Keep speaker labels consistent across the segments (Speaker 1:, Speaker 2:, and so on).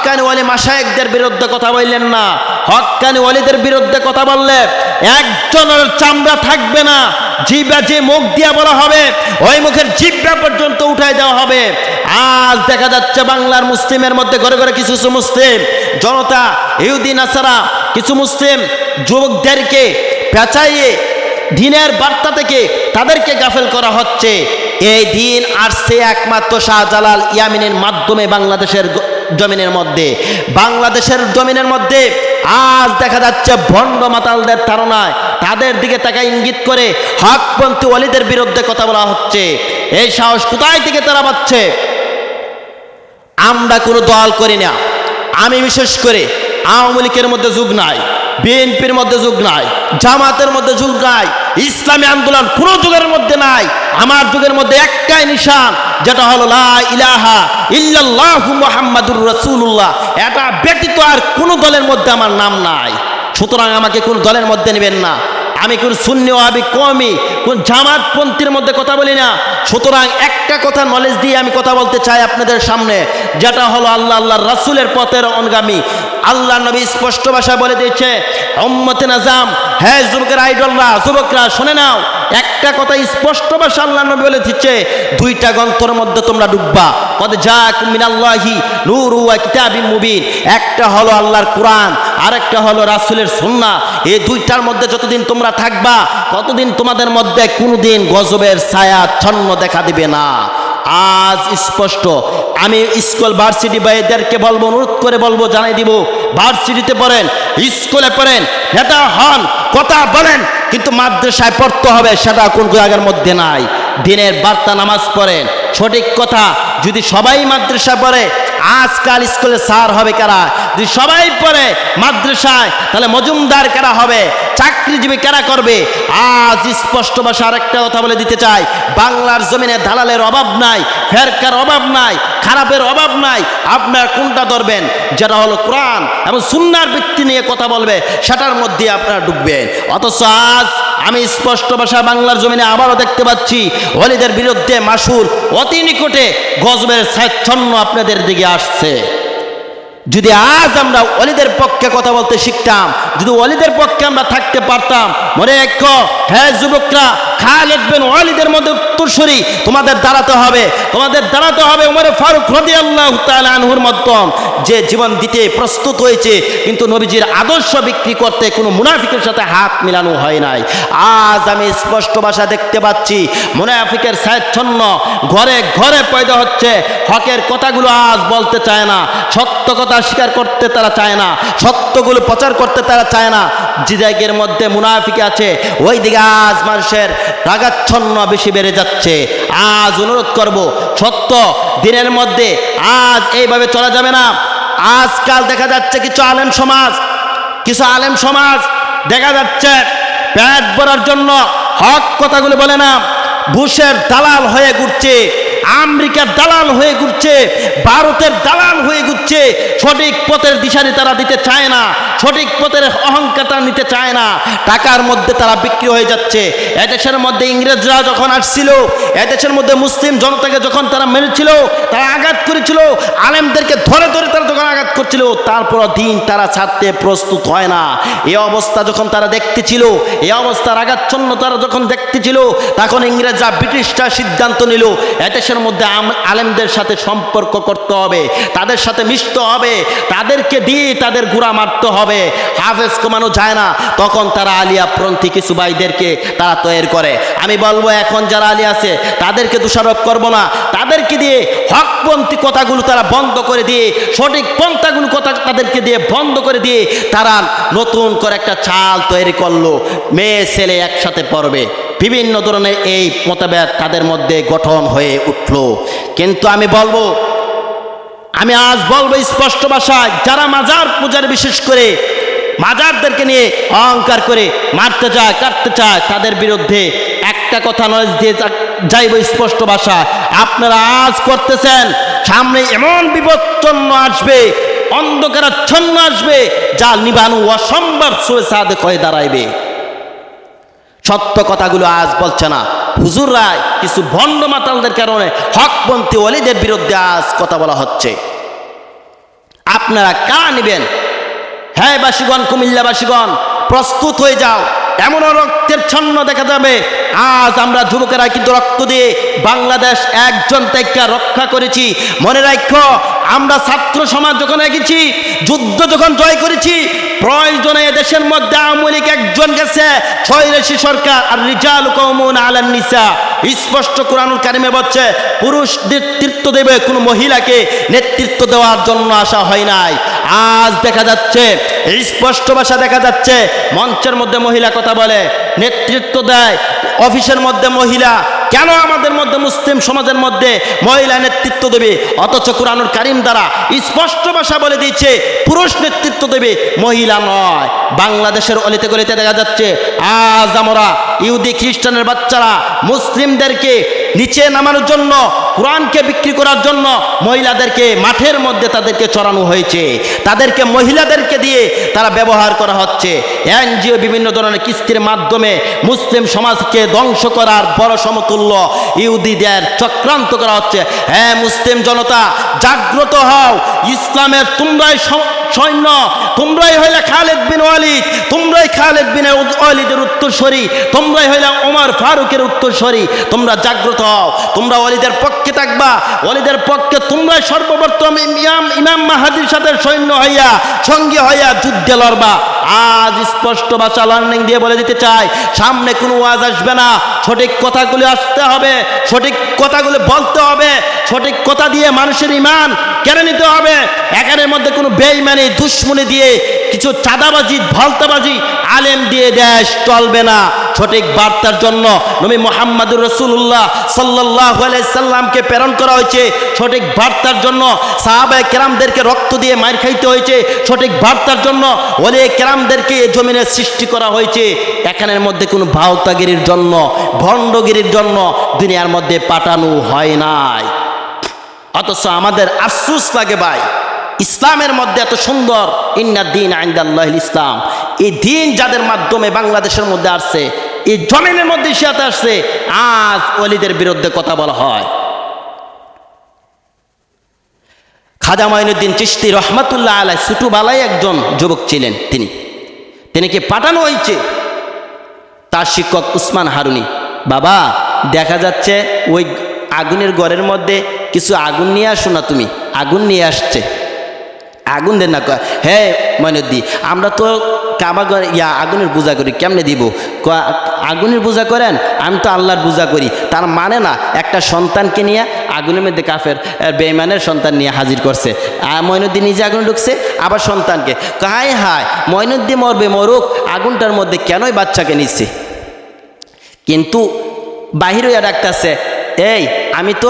Speaker 1: হক্কানি ওয়ালি মাসায়েকদের বিরুদ্ধে কথা বললেন না। হক্কানি ওয়ালিদের বিরুদ্ধে কথা বললে একজনের চামড়া থাকবে না। জিবা যে মুখ দিয়া বলা হবে, ওই মুখের জিব্বা পর্যন্ত উঠাই দেওয়া হবে। আজ দেখা যাচ্ছে বাংলার মুসলিমের মধ্যে ঘরে ঘরে কিছু কিছু মুসলিম, জনতা ইহুদিন আসারা কিছু মুসলিম যুবকদেরকে পেঁচাইয়ে দিনের বার্তা থেকে তাদেরকে গাফেল করা হচ্ছে। এই দিন আসছে একমাত্র শাহজালাল ইয়ামিনের মাধ্যমে বাংলাদেশের জমিনের মধ্যে, বাংলাদেশের জমিনের মধ্যে আজ দেখা যাচ্ছে ভণ্ড মাতালদের ধারণায় তাদের দিকে তাকে ইঙ্গিত করে হকপন্থী অলিদের বিরুদ্ধে কথা বলা হচ্ছে। এই সাহস কোথায় থেকে তারা পাচ্ছে? আমরা কোনো দল করি না। আমি বিশেষ করে আওয়ামী লীগের মধ্যে যুগ নাই। বিএনপির মধ্যে যুগ নাই, জামাতের মধ্যে যুগ নাই, ইসলামী আন্দোলন কোনো যুগের মধ্যে নাই, আমার যুগের মধ্যে একটাই নিশান, যেটা হলো লা ইলাহা ইল্লাল্লাহ মুহাম্মাদুর রাসূলুল্লাহ। এটা ব্যতীত আর কোনো দলের মধ্যে আমার নাম নাই। সুতরাং আমাকে কোন দলের মধ্যে নেবেন না। আমি কোন শূন্য আবি কমই কোন জামাতপন্থীর মধ্যে কথা বলি না। সুতরাং একটা কথা নলেজ দিয়ে আমি কথা বলতে চাই আপনাদের সামনে, যেটা হলো আল্লাহ আল্লাহ রাসুলের পথের অনুগামী। আল্লাহ নবী স্পষ্ট ভাষায় বলে দিয়েছে অম্মতে নাজাম হ্যাঁ যুবকের আইডলরা, যুবকরা, শুনে নাও একটা কথা স্পষ্ট ভাষা আল্লাহ নবী দিচ্ছে, দুইটা গ্রন্থর মধ্যে তোমরা ডুববা। কদ যা মিনাল্লাহি নূর ওয়া কিতাবিন মুবিন। একটা হলো আল্লাহর কোরআন, আরেকটা হলো রাসুলের সুন্নাহ। এই দুইটার মধ্যে যতদিন তোমরা থাকবা, ততদিন তোমাদের মধ্যে কোনোদিন গজবের ছায়া ছন্ন দেখা দিবে না। আজ স্পষ্ট। আমি স্কুল ভার্সিটি ভাইদেরকে বলব, অনুরোধ করে বলব, জানাই দিব ভার্সিটিতে পড়েন, স্কুলে পড়েন, নেতা হন, কথা বলেন, কিন্তু মাদ্রাসায় পড়তে হবে, সেটা কোন জায়গার মধ্যে নাই। দিনের বার্তা নামাজ পড়েন, সঠিক কথা, যদি সবাই মাদ্রাসা পড়ে আজকাল স্কুলে স্যার হবে কারা? যদি সবাই পড়ে মাদ্রাসায়, তাহলে মজুমদার কারা হবে? চাকরিজীবী কারা করবে? আজ স্পষ্ট ভাষা আরেকটা কথা বলে দিতে চাই। বাংলার জমিনে দালালের অভাব নাই, ফেরকার অভাব নাই, খারাপের অভাব নাই। আপনার কোনটা ধরবেন? যেটা হলো কোরআন এবং সুন্নার ভিত্তি নিয়ে কথা বলবে, সেটার মধ্যে আপনারা ডুববেন অথচ আজ আমি স্পষ্ট ভাষা বাংলার জমিনে আবারও দেখতে পাচ্ছি অলিদের বিরুদ্ধে মাসুর অতি নিকটে গজবের স্বাচ্ছন্ন আপনাদের দিকে আসছে। যদি আজ আমরা অলিদের পক্ষে কথা বলতে শিখতাম, যদি অলিদের পক্ষে আমরা থাকতে পারতাম, মনে এক হ্যাঁ যুবকরা খালেদ বিন ওয়ালিদের মধ্যে উত্তরসূরি। তোমাদের দাঁড়াতে হবে। তোমাদের দাঁড়াতে হবে উমরে ফারুক রদি আল্লাহ আনহুর মধ্যম। যে জীবন দিতে প্রস্তুত হয়েছে, কিন্তু নবীজির আদর্শ বিক্রি করতে কোনো মুনাফিকের সাথে হাত মিলানো হয় নাই। আজ আমি স্পষ্ট ভাষা দেখতে পাচ্ছি, মুনাফিকের স্বেচ্ছন্ন ঘরে ঘরে পয়দা হচ্ছে। হকের কথাগুলো আজ বলতে চায় না, সত্য কথা স্বীকার করতে তারা চায় না, সত্যগুলো প্রচার করতে তারা চায় না। যে জায়গার মধ্যে মুনাফিক আছে। ওই দিকে আজ মানুষের রাগাচ্ছন্ন বেশি বেড়ে যাচ্ছে। আজ অনুরোধ করব, সত্য, দিনের মধ্যে আজ এইভাবে চলা যাবে না। আজকাল দেখা যাচ্ছে কিছু আলেম সমাজ, কিছু আলেম সমাজ দেখা যাচ্ছে প্যাট ভরার জন্য হক কথাগুলো বলে না বুশের দালাল হয়ে ঘুরছে। আমেরিকার দালাল হয়ে ঘুরছে, ভারতের দালাল হয়ে ঘুরছে। সঠিক পথের দিশারি তারা দিতে চায় না, সঠিক পথের অহংকারটা নিতে চায় না। টাকার মধ্যে তারা বিক্রি হয়ে যাচ্ছে। এদেশের মধ্যে ইংরেজরা যখন আসছিল, এদেশের মধ্যে মুসলিম জনতাকে যখন তারা মেরেছিল, তারা আঘাত করেছিল, আলেমদেরকে ধরে ধরে তারা যখন আঘাত করছিল তারপর দিন তারা ছাড়তে প্রস্তুত হয় না। এই অবস্থা যখন তারা দেখতেছিল এই অবস্থার আঘাতছন্ন তারা যখন দেখতেছিল, তখন ইংরেজরা ব্রিটিশরা সিদ্ধান্ত নিল, এদেশের মধ্যে আলেমদের সাথে সম্পর্ক করতে হবে, তাদের সাথে মিশতে হবে, তাদেরকে দিয়ে তাদের গুড়া মারতে হবে। হাফেজ কমানো যায় না, তখন তারা আলিয়াপন্থী কিছু ভাইদেরকে তারা তৈরি করে। আমি বলব, এখন যারা আলী আছে, তাদেরকে দোষারোপ করব না। তাদেরকে দিয়ে হকপন্থী কথাগুলো তারা বন্ধ করে দিয়ে, সঠিক পন্থাগুলো কথা তাদেরকে দিয়ে বন্ধ করে দিয়ে তারা নতুন করে একটা চাল তৈরি করল। মেয়ে, ছেলে একসাথে পড়বে। বিভিন্ন ধরনের এই মতভেদ তাদের মধ্যে গঠন হয়ে উঠল। কিন্তু আমি বলব, আমি আজ বলব স্পষ্ট ভাষায়, যারা মাজার পূজার বিশেষ করে মাজারদেরকে নিয়ে অহংকার করে মারতে চায়, কাটতে চায়, তাদের বিরুদ্ধে একটা কথা নয় দিয়ে যাইব স্পষ্ট ভাষা। আপনারা আজ করতেছেন, সামনে এমন বিপচ্ছন্ন আসবে, অন্ধকারাচ্ছন্ন আসবে, যা নিবানু অসম্ভব সুয়েসাদে হয়ে দাঁড়াইবে। সত্য কথাগুলো আজ বলছে না। হুজুর রায় কিছু ভণ্ড মাতালদের কারণে হকপন্থী অলিদের বিরুদ্ধে আজ কথা বলা হচ্ছে। আপনারা কা নেবেন? হ্যাঁ বাসীগণ, কুমিল্লাবাসীগণ, প্রস্তুত হয়ে যাও। এমনও রক্তের ছন্ন দেখা যাবে। আজ আমরা যুবকেরা কিন্তু রক্ত দিয়ে বাংলাদেশ একজন থেকে রক্ষা করেছি। মনে রাখো আমরা ছাত্র সমাজ যখন এগেছি যুদ্ধ যখন জয় করেছি, প্রয়োজনে দেশের মধ্যে আওয়ামী লীগ একজন গেছে, ছয়রাশি সরকার আর রিজাল কৌমুন আলান নিসা। স্পষ্ট কোরআনুল কারিমে বলছে, পুরুষ নেতৃত্ব দেবে, কোনো মহিলাকে নেতৃত্ব দেওয়ার জন্য আসা হয় নাই। আজ দেখা যাচ্ছে, স্পষ্ট ভাষা দেখা যাচ্ছে, মঞ্চের মধ্যে মহিলা কথা বলে, নেতৃত্ব দেয়, অফিসের মধ্যে মহিলা কেন আমাদের মধ্যে মুসলিম সমাজের মধ্যে মহিলা নেতৃত্ব দেবে? অথচ কোরআনুল কারিম দ্বারা স্পষ্ট ভাষা বলে দিয়েছে, পুরুষ নেতৃত্ব দেবে, মহিলা নয়। বাংলাদেশের অলিতে গলিতে দেখা যাচ্ছে, আজ আমরা ইহুদি খ্রিস্টানের বাচ্চারা মুসলিমদেরকে নিচে নামানোর জন্য, কোরআনকে বিক্রি করার জন্য মহিলাদেরকে মাঠের মধ্যে তাদেরকে চড়ানো হয়েছে। তাদেরকে মহিলাদেরকে দিয়ে তারা ব্যবহার করা হচ্ছে। এনজিও বিভিন্ন ধরনের কিস্তির মাধ্যমে মুসলিম সমাজকে ধ্বংস করার বড় সমতুল্য ইহুদিদের চক্রান্ত করা হচ্ছে। হ্যাঁ মুসলিম জনতা জাগ্রত হও। ইসলামের তোমরাই সৈন্য, তোমরাই হইলে খালেদ বিন ওয়ালিদ, তোমরাই খালেদ বিন ওয়ালিদের উত্তরস্বরী, তোমরাই হইলে ওমর ফারুকের উত্তরস্বরী। তোমরা জাগ্রত হও, তোমরা ওয়ালিদের পক্ষে থাকবা, ওয়ালিদের পক্ষে তোমরাই সর্বপ্রথম ইমাম ইমাম মাহাদির সাথে সৈন্য হইয়া, সঙ্গী হইয়া যুদ্ধে লড়বা। আজ স্পষ্ট বা লার্নিং দিয়ে বলে দিতে চাই, সামনে কোনো ওয়াজ আসবে না। সঠিক কথাগুলি আসতে হবে, সঠিক কথাগুলি বলতে হবে, সঠিক কথা দিয়ে মানুষের ইমান কেড়ে নিতে হবে। এখানের মধ্যে কোনো বেইমানি দুশ্মনী দিয়ে কিছু চাঁদাবাজি, ভলতাবাজি আলেম দিয়ে দেশ চলবে না। সঠিক বার্তার জন্য নবী মোহাম্মদুর রসুল্লাহ সাল্লাহ সাল্লামকে প্রেরণ করা হয়েছে। সঠিক বার্তার জন্য সাহাবায় কেরামদেরকে রক্ত দিয়ে মার খাইতে হয়েছে। সঠিক বার্তার জন্য ওলে কেরামদেরকে এ জমিনে সৃষ্টি করা হয়েছে। এখানের মধ্যে কোনো ভাওতাগিরির জন্য, ভণ্ডগিরির জন্য দুনিয়ার মধ্যে পাঠানো হয় নাই। অথচ আমাদের আফসুস লাগে ভাই, ইসলামের মধ্যে এত সুন্দর, ইন্না দিন আইন্দাল্লাহ ইসলাম এই দিন যাদের মাধ্যমে বাংলাদেশের মধ্যে আসছে, এই জমিনের মধ্যে ইসিয়াতে আসছে, আজ অলিদের বিরুদ্ধে কথা বলা হয়। খাজা মাইনুদ্দিন চিস্তি রহমাতুল্লাহ আলাই ছোটবেলায় একজন যুবক ছিলেন তিনি। তিনিকে পাঠানো হয়েছে? তার শিক্ষক উসমান হারুনি। বাবা, দেখা যাচ্ছে ওই আগুনের ঘরের মধ্যে কিছু আগুন নিয়ে আসো না তুমি, আগুন নিয়ে আসছে। আগুন দেন না হ্যাঁ ময়নুদ্দি আমরা তো কাবা ঘর ইয়া আগুনের পূজা করি, কেমনে দিব? আগুনের পূজা করেন, আমি তো আল্লাহর পূজা করি। তার মানে না, একটা সন্তানকে নিয়ে আগুনের মধ্যে কাফের বেইমানের সন্তান নিয়ে হাজির করছে। ময়নুদ্দিন নিজে আগুনে ঢুকছে, আবার সন্তানকে। হায় হায় ময়নুদ্দি মরবে, মরুক, আগুনটার মধ্যে কেনই বাচ্চাকে নিচ্ছে? কিন্তু বাহির হইয়া ডাকতেছে, এই, আমি তো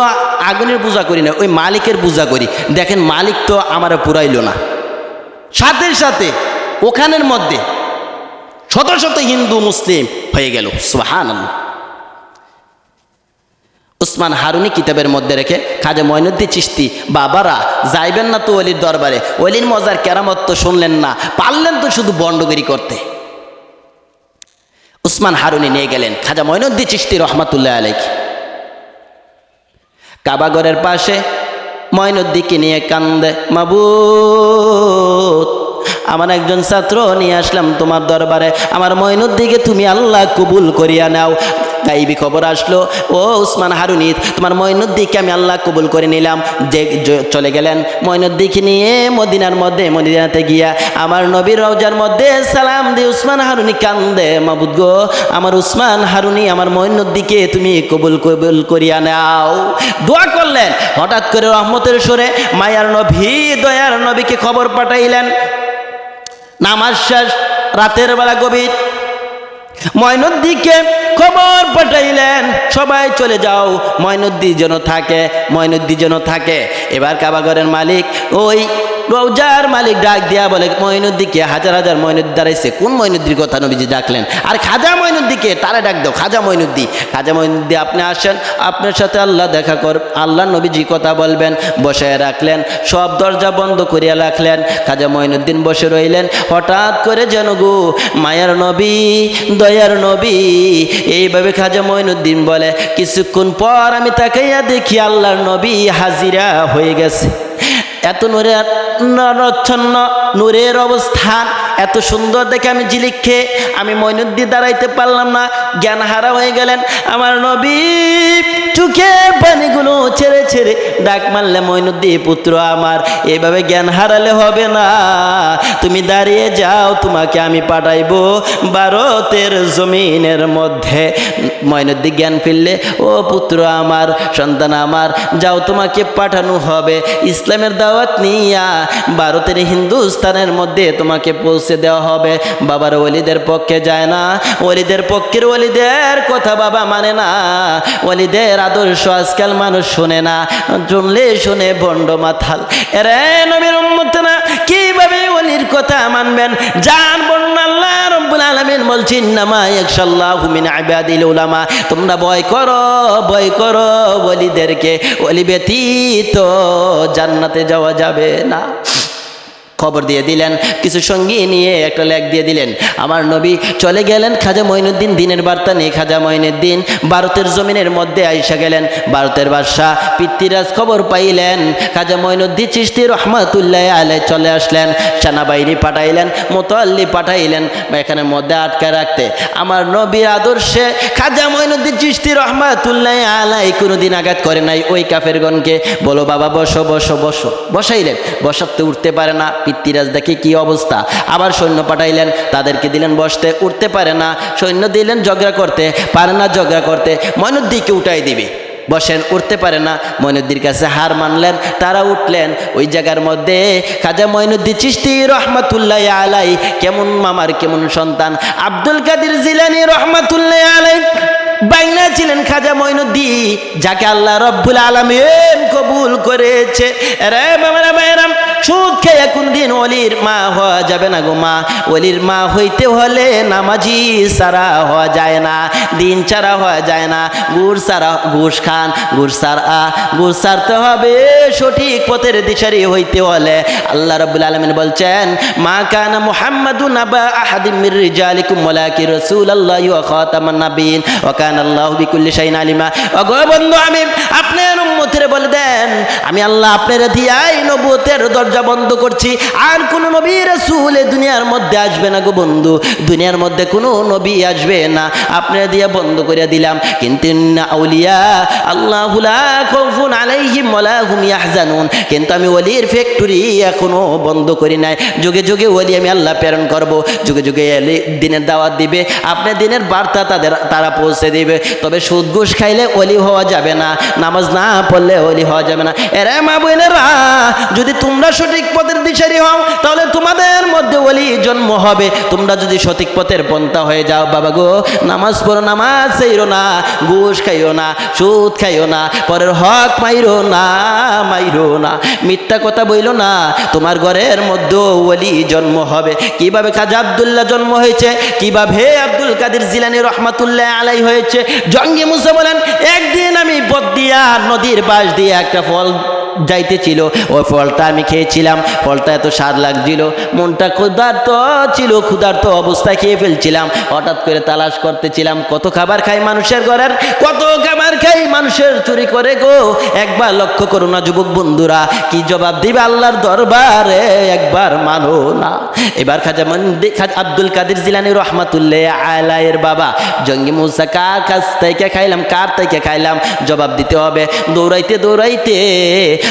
Speaker 1: আগুনের পূজা করি না, ওই মালিকের পূজা করি। দেখেন মালিক তো আমার পুরাইলো না। সাথে সাথে ওখানের মধ্যে শত শত হিন্দু মুসলিম হয়ে গেল সুহান উসমান হারুনি কিতাবের মধ্যে রেখে খাজা ময়নুদ্দি চিস্তি বাবারা, যাইবেন না তো অলির দরবারে অলির মজার কেরামত তো শুনলেন না, পারলেন তো শুধু বন্ডগিরি করতে। উসমান হারুনি নিয়ে গেলেন খাজা ময়নুদ্দি চিস্তি রহমাতুল্লাহ আলাইকি কাবাগরের পাশে ময়নুদ্দিকে নিয়ে কান্দে, মাবুত। আমার একজন ছাত্র নিয়ে আসলাম তোমার দরবারে। আমার ময়নুদ্দিকে তুমি আল্লাহ কবুল করিয়া নাও। গাইবি খবর আসলো, ও উসমান হারুনি, তোমার ময়নুদ্দিকে আমি আল্লাহ কবুল করে নিলাম। যে চলে গেলেন ময়নুদ্দিকে নিয়ে মদিনার মধ্যে, মদিনাতে গিয়া আমার নবীর রওজার মধ্যে সালাম দিয়ে উসমান হারুনি কান্দে, মাবুদ গো, আমার উসমান হারুনি, আমার ময়নুদ্দিকে তুমি কবুল কবুল করিয়া নাও। দোয়া করলেন। হঠাৎ করে রহমতের সরে মায়ার নবী, দয়ার নবীকে খবর পাঠাইলেন। নামাজ শেষ, রাতের বেলা গভীর। ময়নুদ্দিকে খবর পাঠাইলেন, সবাই চলে যাও ময়নুদ্দি যেন থাকে ময়নুদ্দি যেন থাকে। এবার কাবাগরের মালিক, ওই রৌজার মালিক ডাক দিয়া বলে ময়নুদ্দিকে হাজার হাজার ময়নুদ্দি দাঁড়াইছে। কোন ময়নুদ্দির কথা নবীজি ডাকলেন? আর খাজা ময়নুদ্দিকে তারা ডাক দাও, খাজা ময়নুদ্দি খাজা ময়নুদ্দি আপনি আসেন, আপনার সাথে আল্লাহ দেখা কর, আল্লাহ নবীজি কথা বলবেন বসে রাখলেন, সব দরজা বন্ধ করিয়া রাখলেন, খাজা ময়নুদ্দিন বসে রইলেন। হঠাৎ করে যেন গো, মায়ার নবী, দয়ার নবী, এইভাবে খাজা ময়নুদ্দিন বলে, কিছুক্ষণ পর আমি তাকাইয়া দেখি আল্লাহর নবী হাজিরা হয়ে গেছে। এত নূরের নরচ্ছন্ন, নূরের অবস্থান, এত সুন্দর দেখে আমি জিলিক খেয়ে আমি মইনুদ্দি দাঁড়াইতে পারলাম না। জ্ঞান হারা হয়ে গেলেন আমার নবী। পানিগুলো ছেড়ে ছেড়ে ডাক মারলে মইনুদ্দি পুত্র আমার। এইভাবে জ্ঞান হারালে হবে না। তুমি দাঁড়িয়ে যাও, তোমাকে আমি পাঠাইবো ভারতের জমিনের মধ্যে। মইনুদ্দি জ্ঞান ফিরলে, ও পুত্র আমার, সন্তান আমার, যাও তোমাকে পাঠানো হবে। ইসলামের দাওয়াত নিয়া ভারতের হিন্দুস্তানের মধ্যে তোমাকে পৌঁছে দেওয়া হবে। বাবার ওলিদের পক্ষে যায় না। ওলিদের পক্ষের ওলিদের কথা বাবা মানে না। ওলিদের আদর্শ আজকাল মানুষ শুনে না শুনলে শুনে বন্ড মাথাল। এরে নবীর না কীভাবে অলির কথা মানবেন? জান বন্যা আল্লাহ রব্বুল আলামিন বলছেন নামা ইয়াকশাল্লাহু মিন ইবাদিল উলামা। তোমরা ভয় করো ভয় করো ওলিদেরকে। অলি ব্যতীত জান্নাতে যাওয়া যাবে না। খবর দিয়ে দিলেন, কিছু সঙ্গী নিয়ে একটা লেখ দিয়ে দিলেন, আমার নবী চলে গেলেন খাজা মঈনুদ্দিন দিনের বার্তা নিয়ে, খাজা মঈনুদ্দিন ভারতের জমিনের মধ্যে আইসা গেলেন, ভারতের বাদশাহ পিতৃরাজ খবর পাইলেন, খাজা মঈনুদ্দিন চিস্তি রহমাতুল্লাহ আলাই চলে আসলেন, সেনাবাহিনী পাঠাইলেন মোতাল্লি পাঠাইলেন, এখানে মধ্যে আটকে রাখতে, আমার নবীর আদর্শে খাজা মঈনুদ্দিন চিস্তি রহমাতুল্লাহ আলাই কোনোদিন আঘাত করে নাই, ওই কাফেরগণকে বলো বাবা, বসো বসো বসো। বসাইলেন, বসাতে উঠতে পারে না পিতৃরাজ দেখে কি অবস্থা? আবার সৈন্য পাঠাইলেন, তাদেরকে দিলেন বসতে, উঠতে পারে না। সৈন্য দিলেন ঝগড়া করতে, পারে না ঝগড়া করতে মনুদ্দিকে উঠাই দিবি। বসেন, উঠতে পারে না। মইনুদ্দির কাছে হার মানলেন, তারা উঠলেন। ওই জায়গার মধ্যে খাজা মইনুদ্দিন চিস্তি রহমাতুল্লাহ আলাই কেমন মামার, কেমন সন্তান। আব্দুল কাদির জিলানি রহমাতুল্লাহ আলাই বাইনা ছিলেন খাজা মইনুদ্দিন যাকে আল্লাহ রব্বুল আলমিন কবুল করেছে। রে বাবারা বাইরাম সুদ খেয়ে কোন দিন অলির মা হওয়া যাবে না গো মা। অলির মা হইতে হলে নামাজি সারা হওয়া যায় না, দিন ছাড়া হওয়া যায় না। গুড় সারা ঘুষ খান, গুড় সারা গুড় সারতে হবে, সঠিক পথের দিশারি হইতে হলে। আল্লাহ রাব্বুল আলামিন বলছেন, মা কান মুহাম্মাদুন আবা আহাদিম মির রিজালিকুম ওয়ালাকি রাসূলুল্লাহি ওয়া খাতামান নাবিয়িন। ওয়া কানা আল্লাহু বিকুল্লি শাইইন আলিমা। ওগো বন্ধু আমি, আপনার উম্মতের বলে দেন, আমি আল্লাহ আপনার দিয়াই নবুয়তের দরজা বন্ধ করছি। আর কোন নবী রাসূল দুনিয়ার মধ্যে আসবে না গো বন্ধু। দুনিয়ার মধ্যে কোনো নবী আসবে না। আপনার দিয়া বন্ধ করে দিলাম। কিন্তু আউলিয়া আল্লাহু লা খাউফুন আলাইহিম ওয়ালা ইয়াহজানুন। কিন্তু আমি ওলির ফ্যাক্টরি এখনও বন্ধ করি নাই। যুগে যুগে ওলি আমি আল্লাহ প্রেরণ করব। যুগে যুগে দিনের দাওয়াত দিবে। আপনি দিনের বার্তা তাদের, তারা পৌঁছে দিবে। তবে সুদ ঘুষ খাইলে অলি হওয়া যাবে না। নামাজ না পড়লে অলি হওয়া যাবে না। এরে মা বোনেরা, যদি তোমরা সঠিক পথের দিশারি হও, তাহলে তোমাদের মধ্যে অলি জন্ম হবে। তোমরা যদি সঠিক পথের পন্থা হয়ে যাও, বাবা গো, নামাজ পড়ো, নামাজ চাইরো না, ঘুষ খাইও না, সুদ খাইও না, পরের হক মাইরো না মাইরো না। মিথ্যা কথা বইলো না, তোমার ঘরের মধ্যে ওলি জন্ম হবে। কীভাবে খাজা আবদুল্লাহ জন্ম হয়েছে? কীভাবে আব্দুল কাদের জিলানি রহমাতুল্লাহ আলাই হয়েছে? জঙ্গি মুসা বলেন, একদিন আমি বদিয়া নদীর পাশ দিয়ে একটা ফল যাইতেছিল। ওই ফলটা আমি খেয়েছিলাম, ফলটা এত স্বাদ লাগছিল। মনটা ক্ষুধার্ত ছিল, ক্ষুধার্ত অবস্থায় খেয়ে ফেলছিলাম। হঠাৎ করে তালাশ করতেছিলাম, কত খাবার খাই মানুষের ঘরের? কত খাবার খাই মানুষের চুরি করে গো? একবার লক্ষ্য করো না যুবক বন্ধুরা, কি জবাব দিবে আল্লাহর দরবারে? একবার মানো না। এবার খাজা মন্দি আব্দুল কাদের জিলানি রহমাতুল্লাহ আলায়ের বাবা, জঙ্গি মুসা কার কাছ থেকে খাইলাম? কার থেকে খাইলাম? জবাব দিতে হবে, দৌড়াইতে দৌড়াইতে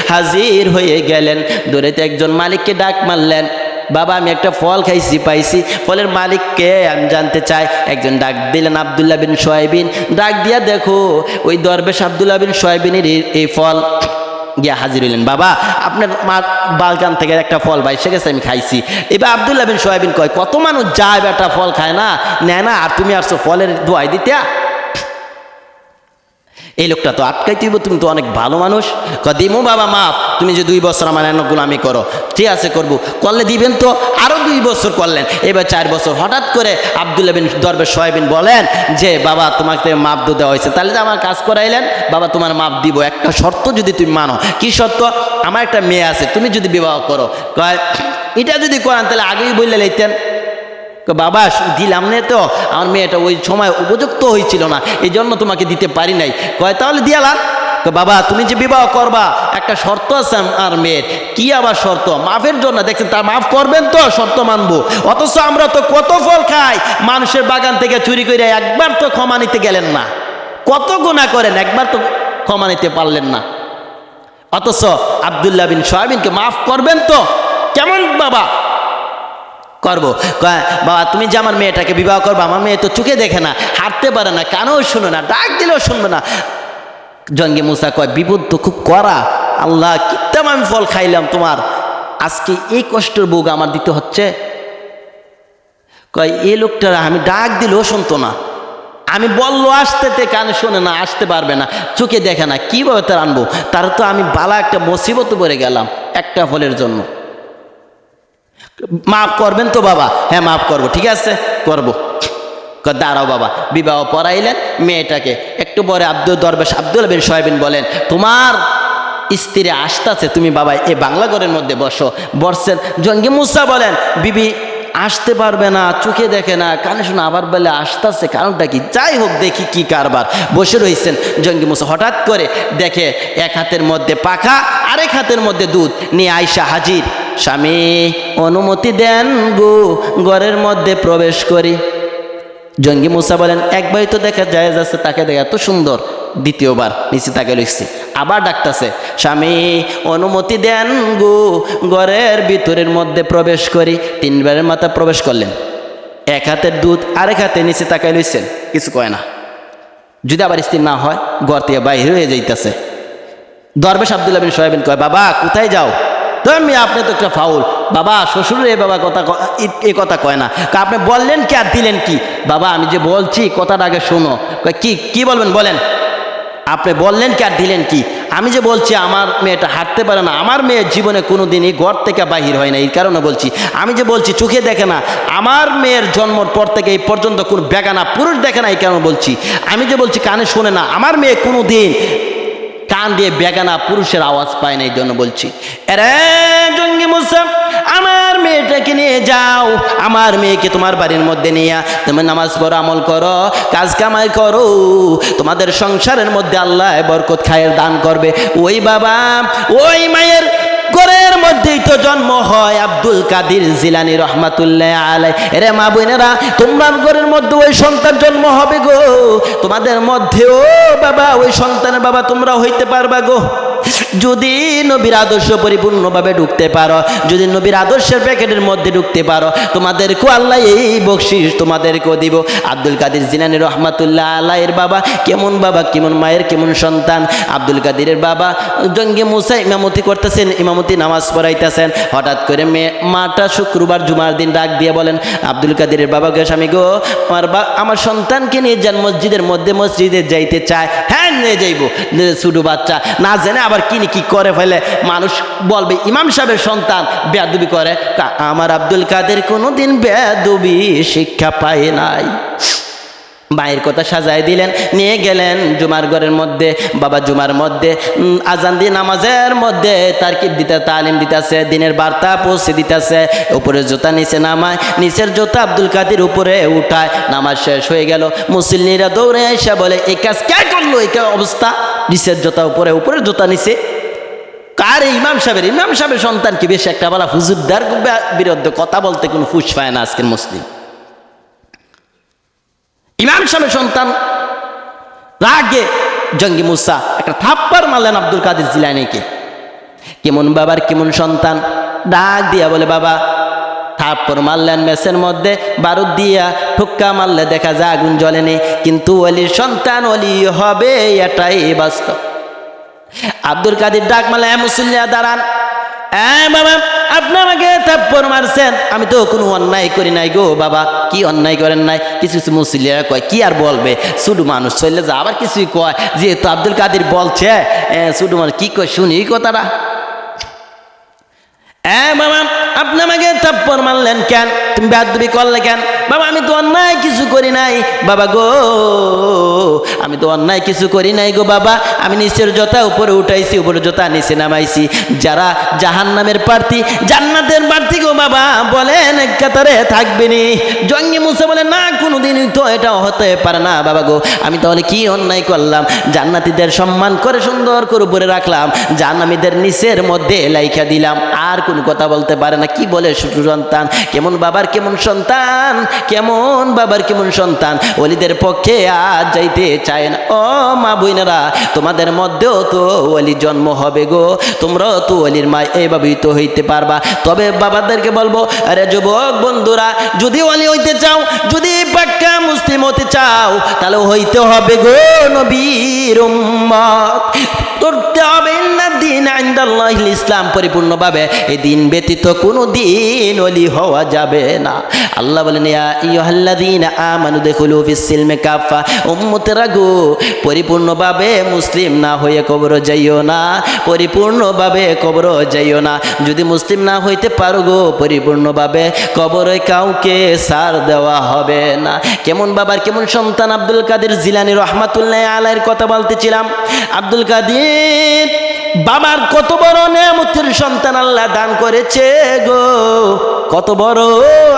Speaker 1: হাজির হয়ে গেলেন। দৌড়াইতে একজন মালিককে ডাক মারলেন, বাবা, আমি একটা ফল খাইছি, পাইছি। ফলের মালিককে আমি জানতে চাই। একজন ডাক দিলেন, আবদুল্লাহ বিন সোয়াইবিন। ডাক দিয়া দেখো, ওই দরবেশ আবদুল্লাহ বিন সোয়াইবিনের এই- এই ফল গিয়া হাজির হইলেন। বাবা, আপনার মা বাগান থেকে একটা ফল ভাই সে গেছে, আমি খাইছি। এবার আবদুল্লাহ বিন সোয়াইবিন কয়, কত মানুষ যায় একটা ফল খায় না? নেয় না, আর তুমি আসছো ফলের দোয়াই দিতে? এই লোকটা তো আটকাই হইব, তুমি তো অনেক ভালো মানুষ। দিমো বাবা, মাফ, তুমি যে দুই বছর আমার এনে গোলামি করো, ঠিক আছে করব। করলে দিবেন তো আরও দুই বছর করলেন। এবার চার বছর হঠাৎ করে আবদুল্লাহ বিন দরবেশ সোয়াবিন বলেন যে, বাবা, তোমাকে মাপ তো দেওয়া হয়েছে। তাহলে তো আমার কাজ করাইলেন। বাবা, তোমার মাপ দিব। একটা শর্ত যদি তুমি মানো। কি শর্ত? আমার একটা মেয়ে আছে, তুমি যদি বিবাহ করো। কয়, এটা যদি করান, তাহলে আগেই বললে লাইতেন কয়, বাবা দিলাম না তো। আমার মেয়েটা ওই সময় উপযুক্ত হয়েছিল না এই জন্য তোমাকে দিতে পারি নাই। কয় তাহলে দিয়ালাম তো বাবা তুমি যে বিবাহ করবা একটা শর্ত আছে আমার মেয়ের। কি আবার শর্ত? মাফের জন্য দেখছেন তার মাফ করবেন তো শর্ত মানবো। অথচ আমরা তো কত ফল খাই মানুষের বাগান থেকে চুরি করে একবার তো ক্ষমা নিতে গেলেন না। কত গুণা করেন একবার তো ক্ষমা নিতে পারলেন না। অথচ আবদুল্লাহ বিন সোয়াবিনকে মাফ করবেন তো? কেমন বাবা? করব। বাবা, তুমি যে আমার মেয়েটাকে বিবাহ করব, আমার মেয়ে তো চোখে দেখে না, হাঁটতে পারে না, কানেও শুনে না, ডাক দিলেও শুনবে না। জঙ্গি মুসা কয়, বিপদ তো খুব করা আল্লাহ কিতাম আমি ফল খাইলাম তোমার, আজকে এই কষ্টের বুক আমার দিতে হচ্ছে? কয় এই লোকটার আমি ডাক দিলেও শুনতো না, আমি বলল, আসতে তে কানে শোনে না, আসতে পারবে না, চোখে দেখে না, কীভাবে তার আনব? তার তো আমি বালা একটা মুসিবত পড়ে গেলাম, একটা ফলের জন্য। মাফ করবেন তো বাবা। হ্যাঁ মাফ করব, ঠিক আছে? করব। দাঁড়াও বাবা। বিবাহ পড়াইলেন, মেয়েটাকে একটু পরে আব্দুল দরবেশ আব্দুল বিন সোহেবিন বলেন, তোমার স্ত্রী আসতেছে, তুমি বাবা এই বাংলা ঘরের মধ্যে বসো। বসছেন, জঙ্গি মুসা বলেন, বিবি, আসতে পারবে না, চোখে দেখে না, কানে শোনা আবার বলে আসতেছে, কারণটা কি? যাই হোক, দেখি কি কারবার। বসে রয়েছেন জঙ্গি মুসা। হঠাৎ করে দেখে এক হাতের মধ্যে পাখা, আরেক হাতের মধ্যে দুধ। নিয়ে আয়সা হাজির। স্বামী, অনুমতি দেন গো, ঘরের মধ্যে প্রবেশ করি। জঙ্গি মুসা বলেন একবারই তো দেখা যায় যাচ্ছে তাকে দেখে, এত সুন্দর। দ্বিতীয়বার নিচে তাকে লিখছি আবার ডাকতেছে, স্বামী, অনুমতি দেন গো, ঘরের ভিতরের মধ্যে প্রবেশ করি। তিনবারের মাথা প্রবেশ করলেন। এক হাতের দুধ, আরেক হাতে নিচে তাকায় লইছেন। কিছু কয় না। যদি আবার স্ত্রী না হয়, ঘর থেকে বাইরে হয়ে যাইতেছে। দরবেশ আবদুল্লাহ বিন সোয়াবিন কয়, বাবা, কোথায় যাও? তুমি আপনি তো একটা ফাউল। বাবা, শ্বশুর এ বাবা, কথা এ কথা কয় না। আপনি বললেন কি আর দিলেন কি? বাবা, আমি যে বলছি, কথাটা আগে শোনো। কি কি বলবেন, বলেন। আপনি বললেন কি আর দিলেন কি? আমি যে বলছি, আমার মেয়েটা হাঁটতে পারে না। আমার মেয়ের জীবনে কোনো দিনই ঘর থেকে বাহির হয় না, এই কারণে বলছি। আমি যে বলছি, চোখে দেখে না। আমার মেয়ের জন্মর পর থেকে এই পর্যন্ত কোনো বেগানা পুরুষ দেখে না, এই কারণে বলছি। আমি যে বলছি, কানে শোনে না। আমার মেয়ে কোনো দিন কান দিয়ে বেগানা পুরুষের আওয়াজ পায় না এই জন্য বলছি জঙ্গি মুসা, আমার মেয়েটাকে নিয়ে যাও, আমার মেয়েকে তোমার বাড়ির মধ্যে নিয়ে তুমি নামাজ পড়ো, আমল করো, কাজ কামাই করো, তোমাদের সংসারের মধ্যে আল্লাহ বরকত খায়ের দান করবে। ওই বাবা, ওই মায়ের ঘরের মধ্যেই তো জন্ম হয় আব্দুল কাদির জিলানি রহমাতুল্লাহ আলাই এরে মা বোনেরা তোমরা ঘরের মধ্যে ওই সন্তান জন্ম হবে গো। তোমাদের মধ্যেও বাবা, ওই সন্তানের বাবা তোমরা হইতে পারবা গো। যদি নবীর আদর্শ পরিপূর্ণভাবে ঢুকতে পারো, যদি নবীর আদর্শের প্যাকেটের মধ্যে ঢুকতে পারো, তোমাদেরকেও আল্লাহ এই বকশিস তোমাদেরকেও দিব। আব্দুল কাদির জিনানি রহমাতুল্লাহ আল্লাহের বাবা, কেমন বাবা, কেমন মায়ের, কেমন সন্তান? আব্দুল কাদিরের বাবা, জঙ্গে মুসা ইমামতি করতেছেন, ইমামতি নামাজ পড়াইতেছেন। হঠাৎ করে মেয়ে মাটা শুক্রবার জুমার দিন ডাক দিয়ে বলেন, আব্দুল কাদিরের বাবাকে স্বামী গো, আমার আমার সন্তানকে নিয়ে যান মসজিদের মধ্যে মসজিদে যাইতে চায়। হ্যাঁ নিয়ে যাইবো। ছোটো বাচ্চা, না জেনে আবার কিনি কি করে ফেলে। মানুষ বলবে, ইমাম সাহেবের সন্তান বেয়াদুবি করে। আমার আব্দুল কাদের কোনো দিন বেয়াদুবি শিক্ষা পায় নাই। মায়ের কথা সাজায় দিলেন, নিয়ে গেলেন জুমার ঘরের মধ্যে, বাবা জুমার মধ্যে আজান দিয়ে নামাজের মধ্যে তার কি দিতে, তালিম দিতেছে, দিনের বার্তা পৌঁছে দিতেছে উপরে জুতা নিচে নামায়, নিচের জুতা আব্দুল কাদির উপরে উঠায়, নামাজ শেষ হয়ে গেল, মুসল্লিরা দৌড়ে এসে বলে, এই কাজ কে করল? এই অবস্থা? নিচের জুতা উপরে, উপরের জুতা নিচে। কার ইমাম সাহেবের? ইমাম সাহেবের সন্তান কি? বেশ একটা বলা হুজুরদার বিরুদ্ধে কথা বলতে কোনো ফুস পায় না আজকের মুসলিম। ইমাম সাহেবের সন্তান, রাগে জঙ্গি মুসা, একটা থাপ্পার মারলেন আব্দুল কাদের জিলানিকে। কেমন বাবার কেমন সন্তান? ডাক দিয়া বলে, বাবা, থাপ্পড় মারলেন মেসের মধ্যে, বারুদ দিয়া ঠুক্কা মারলে দেখা যায় আগুন জ্বলেনি কিন্তু অলির সন্তান অলি হবে, এটাই বাস্তব। আব্দুল কাদির ডাক মারলে মুসল্লিয়া, দাঁড়ান। হ্যাঁ বাবা। আপনি আমাকে থাপ্পর মারছেন, আমি তো কোনো অন্যায় করি নাই গো বাবা। কি অন্যায় করেন নাই? কিছু কিছু মুসলিরা কয়, কি আর বলবে? শুধু মানুষ চললে যা, আবার কিছুই কয়। যেহেতু আব্দুল কাদির বলছে শুধু মানুষ, কি কয় শুনি কথাটা? হ্যাঁ বাবা আপনি আমাকে থাপ্পড় মারলেন কেন? তুমি বেদবি করলে কেন? বাবা, আমি তো অন্যায় কিছু করি নাই। বাবা গো, আমি তো অন্যায় কিছু করি নাই গো বাবা। আমি নিচের জোতা উপরে উঠাইছি, উপরে জোতা নিচে নামাইছি। যারা জাহান নামের প্রার্থী, জান্নাতের প্রার্থী গো বাবা, বলেন কাতারে থাকবেনি জঙ্গি মুসা বলে, না কোনোদিনই তো এটা হতে পারে না বাবা গো। আমি তাহলে কি অন্যায় করলাম? জান্নাতীদের সম্মান করে সুন্দর করে উপরে রাখলাম। জান্নামীদের নিচের মধ্যে লাইখা দিলাম। আর কোনো কথা বলতে পারে না কি বলে ছোট সন্তান? কেমন বাবার কেমন সন্তান? কেমন বাবার কেমন সন্তান? অলিদের পক্ষে আজ যাইতে চায় না। ও মা বইনারা তোমাদের মধ্যেও তো অলি জন্ম হবে গো। তোমরাও তো অলির মা এইভাবেই তো হইতে পারবা। তবে বাবাদেরকে বলব, আরে যুবক বন্ধুরা, যদি অলি হইতে চাও, যদি পাক্কা মুসলিম হতে চাও, তাহলে হইতে হবে গো নবীর উম্মত। করতে হবে দিন ইসলাম পরিপূর্ণভাবে এই দিন ব্যতীত কোনো দিন অলি হওয়া যাবে না। আল্লাহ বলেন, ইয়া ইয়ুহাল্লাযীনা আমানু দেখুলু ফিস কাফা উম্মতেরা গো, পরিপূর্ণভাবে মুসলিম না হয়ে কবর যাইও না, পরিপূর্ণভাবে কবর যাইও না। যদি মুসলিম না হইতে পারো গো, পরিপূর্ণভাবে কবরে কাউকে সার দেওয়া হবে না। কেমন বাবার, কেমন সন্তান আব্দুল কাদের জিলানি রহমাতুল্লাহ আলাইয়ের কথা বলতেছিলাম। আব্দুল কাদের বাবার কত বড় নেমতের সন্তান আল্লাহ দান করেছে গো। কত বড়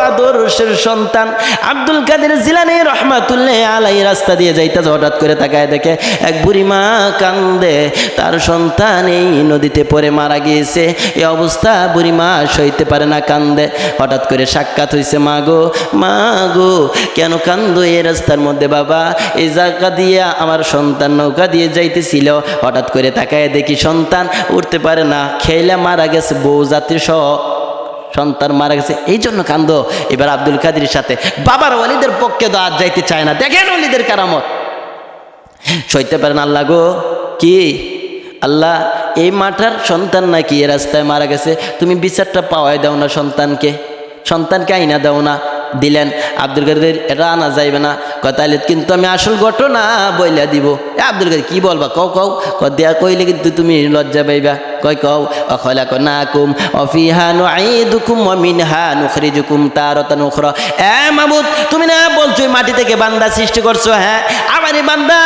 Speaker 1: আদর্শের সন্তান। আব্দুল কাদের জিলানি রহমাতুল্লাহ আলাই রাস্তা দিয়ে যাইতেছে, হঠাৎ করে তাকায় দেখে এক বুড়ি মা কান্দে। তার সন্তান এই নদীতে পড়ে মারা গিয়েছে। এই অবস্থা বুড়ি মা সইতে পারে না, কান্দে। হঠাৎ করে সাক্ষাৎ হয়েছে মা গো মা গো, কেন কান্দো এই রাস্তার মধ্যে বাবা? এই জায়গা দিয়ে আমার সন্তান নৌকা দিয়ে যাইতেছিল। হঠাৎ করে তাকায় দেখি সন্তান উঠতে পারে না। খেলে মারা গেছে, বউ জাতির সহ সন্তান মারা গেছে। এই জন্য কান্দ। এবার আব্দুল কাদির সাথে বাবার অলিদের পক্ষে তো আজ যাইতে চায় না। দেখেন অলিদের কারামত। সইতে পারেন আল্লাহ গো। কি? আল্লাহ, এই মাঠার সন্তান নাকি এ রাস্তায় মারা গেছে? তুমি বিচারটা পাওয়াই দাও না সন্তানকে। সন্তানকে আইনা দাও না। দিলেন। আব্দুল কাদের এটা আনা যাইবে না। তাহলে কিন্তু আমি আসল ঘটনা বইলা দিব। এ আব্দুল কাদের কি বলবা? কও কও। দেয়া কইলে কিন্তু তুমি লজ্জা পাইবা। তুমি না বলছো মাটি থেকে বান্দা সৃষ্টি করছ হ্যাঁ? আবার এই বান্দা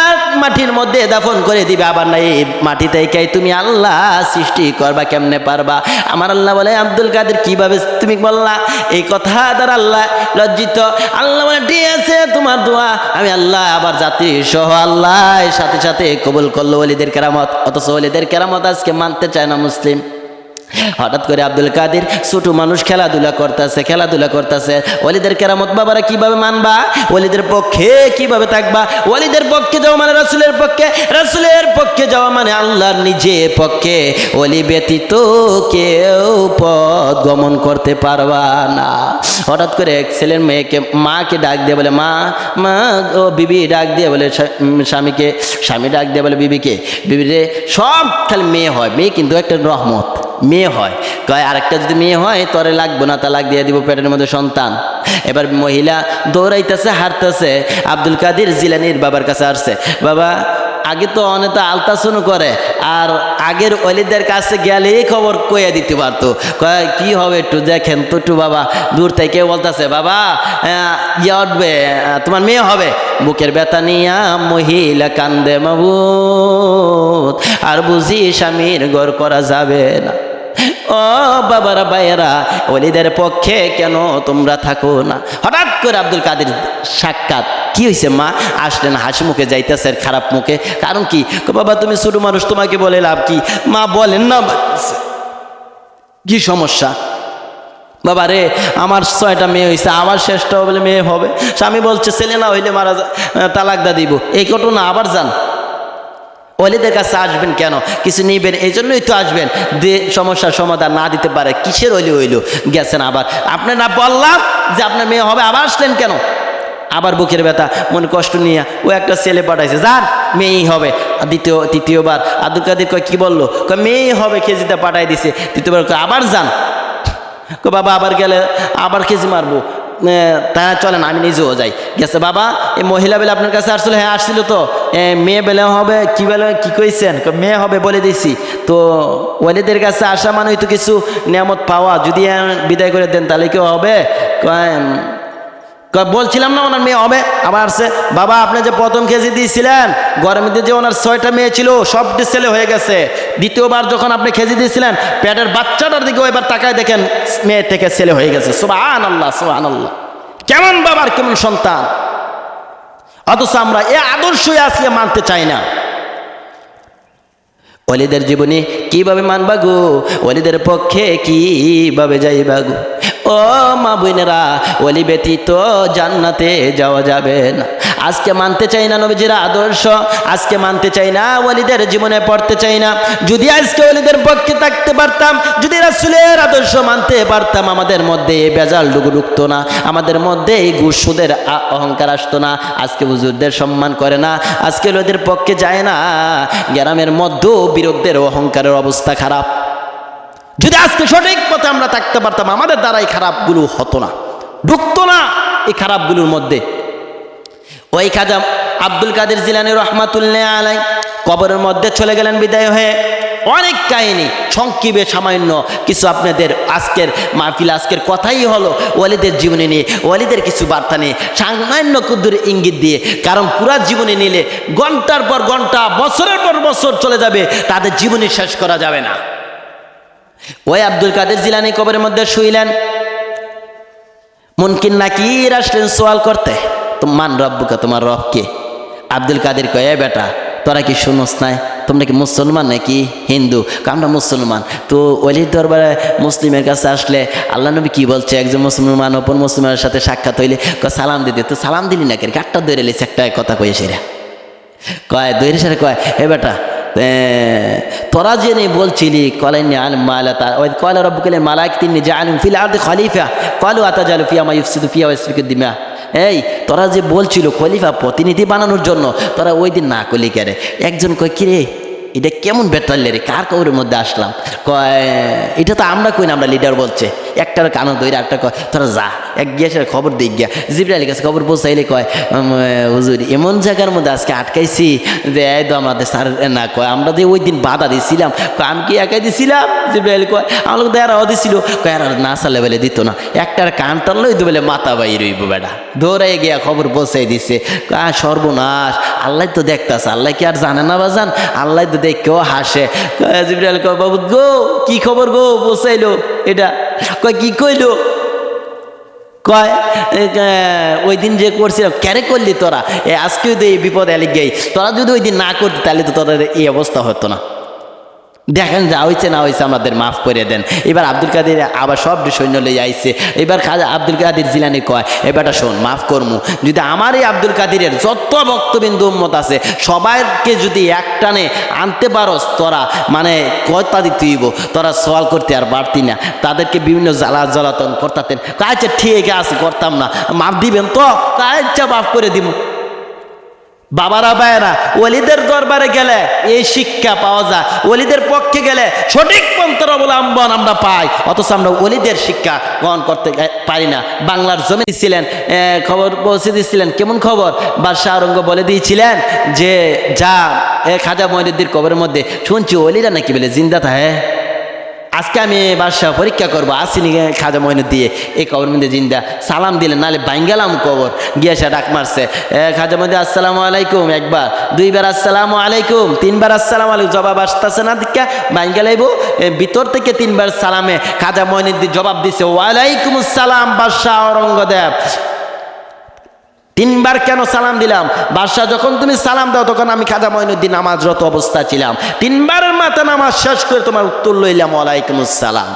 Speaker 1: মাটির মধ্যে দাফন করে দিবে, আবার না এই মাটি থেকে তুমি আল্লাহ সৃষ্টি করবা, কেমনে পারবা? আমার আল্লাহ বলে, আব্দুল কাদের, কীভাবে তুমি বললা? এই কথা দ্বারা আল্লাহ লজ্জিত। আল্লাহ বলে, ঠিক আছে, তোমার দোয়া, আমি আল্লাহ আবার জাতি সহ আল্লাহ সাথে সাথে কবুল করল। ওলিদের কেরামত, অথচ ওলিদের কেরামত আজকে মানতে চায় না মুসলিম হঠাৎ করে আব্দুল কাদের ছোট মানুষ খেলাধুলা করতেছে খেলাধুলা করতেছে। ওলিদের কেরামত বাবারা কীভাবে মানবা? ওলিদের পক্ষে কীভাবে থাকবা? ওলিদের পক্ষে যাওয়া মানে রাসুলের পক্ষে? রাসুলের পক্ষে যাওয়া মানে আল্লাহর নিজে পক্ষে। ওলি ব্যতীত কেউ পথ গমন করতে পারবা না। হঠাৎ করে এক ছেলের মেয়েকে, মাকে ডাক দিয়ে বলে, মা মা, ও বিবি ডাক দিয়ে বলে স্বামীকে, স্বামী ডাক দিয়ে বলে, বিবিকে, বিবিরে সব খালি মেয়ে হয়। মেয়ে কিন্তু একটা রহমত। মেয়ে হয়। কয়, আরেকটা যদি মেয়ে হয়, তরে লাগবো না, তালাক দিয়ে দিব পেটের মধ্যে সন্তান। এবার মহিলা দৌড়াইতেছে হারতেছে আব্দুল কাদির জিলানির বাবার কাছে আসছে, বাবা, আগে তো অনেক আলতাসনও করে, আর আগের অলিদের কাছে গেলেই খবর কইয়া দিতে পারতো। কয়, কি হবে একটু দেখেন তো একটু, বাবা। দূর থেকে বলতেছে, বাবা ইয়ে উঠবে তোমার মেয়ে হবে। বুকের ব্যথা নিয়া মহিলা কান্দে, মাবুত, আর বুঝি স্বামীর গড় করা যাবে না। ও বাবারা, ভাইয়েরা, ওলিদের পক্ষে কেন তোমরা থাকো না? হঠাৎ করে আব্দুল কাদের সাক্ষাৎ। কি হয়েছে মা? আসলেন হাসি মুখে যাইতেছে খারাপ মুখে। কারণ কি? বাবা, তুমি ছোট মানুষ, তোমাকে বলে লাভ কি? মা বলেন না কি সমস্যা? বাবা রে, আমার ছয়টা মেয়ে হয়েছে আমার শেষটাও বলে মেয়ে হবে। স্বামী বলছে, ছেলে না হইলে মারা তালাক দা দিব। এই ঘটনা আবার যান অলিদের কাছে আসবেন কেন? কিছু নিবেন এই জন্যই তো আসবেন। যে সমস্যার সমাধান না দিতে পারে, কিসের অলি হইল গেছেন আবার। আপনার না বললাম যে আপনার মেয়ে হবে, আবার আসলেন কেন? আবার বুকের ব্যথা, মনে কষ্ট নিয়ে ও একটা ছেলে পাঠাইছে, যান, মেয়েই হবে। দ্বিতীয়, তৃতীয়বার। আব্দুল কাদের কয়, কি বলল? কয়, মেয়েই হবে, খেজিতে পাঠাই দিছে। তৃতীয়বার আবার যান। কো বাবা, আবার গেলে আবার কেজি মারবো। এ, তা চলেন আমি নিজেও যাই। গেছে বাবা এই মহিলা বেলা আপনার কাছে আসছিল হ্যাঁ আসছিল তো। মেয়ে বেলে হবে কি বেলে কি কইছেন? মেয়ে হবে বলে দিছি। তো ওয়ালিদের কাছে আসা মানে তো কিছু নিয়ামত পাওয়া। যদি বিদায় করে দেন তাহলে কেউ হবে? বলছিলাম না ওনার মেয়ে হবে? আবার আসছে, বাবা, আপনি যে প্রথম কেজি দিয়েছিলেন গরমের দিন যে ওনার ছয়টা মেয়ে ছিল, সবটি ছেলে হয়ে গেছে। দ্বিতীয়বার যখন আপনি কেজি দিয়েছিলেন, পেটের বাচ্চাটার দিকে এবার তাকায় দেখেন, মেয়ে থেকে ছেলে হয়ে গেছে। সুবাহ আল্লাহ সুবাহ আল্লাহ কেমন বাবার, কেমন সন্তান? অথচ আমরা এ আদর্শই আজকে মানতে চাই না। অলিদের জীবনী কীভাবে মানবা গো? অলিদের পক্ষে কীভাবে যাইবা গো? ও মা বোনেরা, অলি ব্যতীত জান্নাতে যাওয়া যাবে না। আজকে মানতে চাই না নবীজির আদর্শ, আজকে মানতে চাই না অলিদের জীবনে পড়তে চাই না। যদি আজকে ওলিদের পক্ষে থাকতে পারতাম, যদি রাসুলের আদর্শ মানতে পারতাম, আমাদের মধ্যে এই বেজাল ডুগু ঢুকতো না, আমাদের মধ্যে এই ঘুষ সুদের আ- অহংকার আসতো না। আজকে হুজুরদের সম্মান করে না, আজকে ওদের পক্ষে যায় না। গ্রামের মধ্যেও বিরোধদের অহংকারের অবস্থা খারাপ। যদি আজকে সঠিক পথে আমরা থাকতে পারতাম, আমাদের দ্বারা এই খারাপগুলো হতো না। ঢুকতো না এই খারাপগুলোর মধ্যে। ওই খাজা আব্দুল কাদের জিলানি রহমাতুল্লাহ আলাই কবরের মধ্যে চলে গেলেন বিদায় হয়ে। অনেক কাহিনী, সংক্ষিপে সামান্য কিছু আপনাদের আজকের মাহফিল, আজকের কথাই হলো ওয়ালিদের জীবনে নিয়ে, ওয়ালিদের কিছু বার্তা নিয়ে। সামান্য কুদ্দুর ইঙ্গিত দিয়ে, কারণ পুরা জীবনে নিলে ঘণ্টার পর ঘণ্টা, বছরের পর বছর চলে যাবে, তাদের জীবনী শেষ করা যাবে না। ওই আব্দুল কাদের জিলানি কবরের মধ্যে শুইলেন। মুনকিন নাকির আসলেন সোয়াল করতে। তো মান রব্বুকা, তোমার রব কে? আব্দুল কাদের কয়ে, "এ বেটা, তোরা কি শুনোস নাই? তোমরা কি মুসলমান নাকি হিন্দু? কা, আমরা মুসলমান। তো অলির দরবারে মুসলিমের কাছে আসলে আল্লাহ নবী কি বলছে? একজন মুসলমান, অপর মুসলমানের সাথে সাক্ষাৎ হইলে কয়, সালাম দিতে? তো সালাম দিলি না কেন কাঠটা ধরে একটা কথা কয়ে সেরা। কয় দৈরের সাথে কয় হে বেটা তোরা নেই বলছিলি কলেন আল মালা তার ওই কয়লা রব্বুকেলেন মালাক তিনি যে আলম ফিল আর্দি খলিফা কলু আতা জালু ফিয়া মা ইউফসিদু ফিয়া ওয়াসফিকুদ দিমা। এই, তোরা যে বলছিল খলিফা প্রতিনিধি বানানোর জন্য, তোরা ওই দিন না করলি কেরে একজন কয়, কিরে এটা কেমন বেটারলে রে? কার কবরের মধ্যে আসলাম? কয়, এটা তো আমরা কই না? আমরা লিডার বলছে। একটার কানো দইরা একটা কয়, তোরা যা। এক গিয়ে সে খবর দিক গিয়া। জিবরালি কাছে খবর পৌঁছাইলে কয় হুজুর, এমন জায়গার মধ্যে আজকে আটকাইছি যে, এই তো আমাদের স্যার না কয়, আমরা যে ওই দিন বাধা দিছিলাম, কয়, আমি কি একাই দিছিলাম? জিবরালি কয়, আমার লোক দেয়ারাও দিছিল। কয়, আর না সালে বলে দিত না। একটার কান টানলো তো বলে মাথা বাইর হইব বেটা। দৌড়াই গিয়া খবর পৌঁছাই দিছে। সর্বনাশ। আল্লাহ তো দেখতাছে। আল্লাহ কি আর জানে না বাজান আল্লাহ তো দেখেও হাসে। জিব্রাইল কয়, বাবু গো, কি খবর গো? বসাইলো এটা, কয়, কি কইলো? কয় ওই দিন যে করছিলাম ক্যারে করলি তোরা? আজকেও তো এই বিপদ এলে গেই। তোরা যদি ওই দিন না করতি, তাহলে তো তোদের এই অবস্থা হতো না। দেখেন যা হয়েছে না হয়েছে আমাদের মাফ করে দেন। এবার আব্দুল কাদের আবার সব সৈন্য লই আইছে। এবার খাজা আব্দুল কাদের জিলানি কয় এবারটা শোন মাফ করমু। যদি আমার এই আব্দুল কাদিরের যত ভক্তবিন্দু উম্মত আছে সবাইকে যদি একটানে আনতে পারস তোরা মানে কয়তা দিতেইব তোরা সওয়াল করতে আর পারতি না। তাদেরকে বিভিন্ন জ্বালা জ্বালাতন করতাতেন। কয়, আচ্ছা ঠিক আছে করতাম না। মাফ দিবেন তো? আচ্ছা মাফ করে দিব বাবারা বায়রা ওলিদের দরবারে গেলে এই শিক্ষা পাওয়া যায়। ওলিদের পক্ষে গেলে সঠিক পন্থর অবলম্বন আমরা পাই। অথচ আমরা ওলিদের শিক্ষা গ্রহণ করতে পারি না। বাংলার জমি ছিলেন খবর পৌঁছে দিয়েছিলেন কেমন খবর? বাদশাহ আরঙ্গ বলে দিয়েছিলেন যে, যা খাজা মহিনুদ্দির কবরের মধ্যে শুনছি ওলিরা নাকি বলে জিন্দা থাকে। আজকে আমি বাদশাহ পরীক্ষা করব আসিনি খাজা মহিনুদ দিয়ে। এই কবর মধ্যে জিন্দা, সালাম দিলেন, নালে বাইঙ্গালাম কবর। গিয়ে সে ডাক মারছে খাজা মধ্যে আসসালামু আলাইকুম, একবার, দুইবার আসসালামু আলাইকুম, তিনবার আসসালামু আলাইকুম, জবাব আসতেছে না দিকা, বাইঙ্গালাইব ভিতর থেকে তিনবার সালামে খাজা মহিনুদ্দিন জবাব দিছে ওয়ালাইকুম আসসালাম বাদশাহ অরঙ্গদেব তিনবার কেন সালাম দিলাম? বাদশাহ যখন তুমি সালাম দাও, তখন আমি খাজা মঈনুদ্দিন নামাজরত অবস্থা ছিলাম। তিনবারের মাথা নামাজ শেষ করে তোমার উত্তর লইলাম ওয়ালাইকুম আসসালাম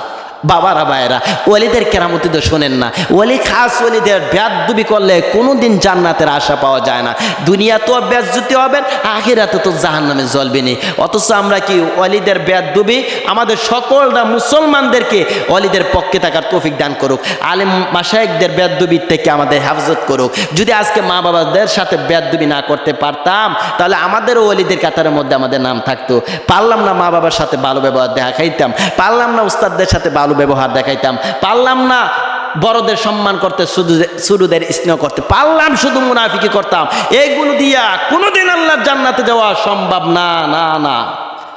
Speaker 1: বাবারা ভাইরা ওলিদের কেরামতি তো শোনেন না। ওলি খাস ওলিদের ব্যাদুবি করলে কোনো দিন জান্নাতের আশা পাওয়া যায় না। দুনিয়া তো ব্যাজ্যুতি হবেন আখিরাতে তো জাহান নামে জ্বলবে নি। অথচ আমরা কি ওলিদের ব্যাদুবি? আমাদের সকলরা মুসলমানদেরকে ওলিদের পক্ষে থাকার তৌফিক দান করুক। আলেম মাসায়কদের ব্যাদুবির থেকে আমাদের হেফাজত করুক। যদি আজকে মা বাবাদের সাথে ব্যাদুবি না করতে পারতাম, তাহলে আমাদেরও ওলিদের কাতারের মধ্যে আমাদের নাম থাকতো। পারলাম না মা বাবার সাথে ভালো ব্যবহার দেখাইতাম পারলাম না উস্তাদদের সাথে ভালো ব্যবহার দেখাইতাম। পারলাম না বড়দের সম্মান করতে শুরুদের স্নেহ করতে। পারলাম শুধু মুনাফিকি করতাম। এইগুলো দিয়া কোনোদিন আল্লাহর জান্নাতে যাওয়া সম্ভব না না না।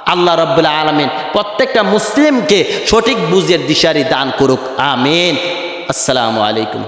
Speaker 1: আল্লাহ রব্বুল্লাহ আলমিন প্রত্যেকটা মুসলিমকে সঠিক বুঝের দিশারি দান করুক। আমিন। আসসালামু আলাইকুম।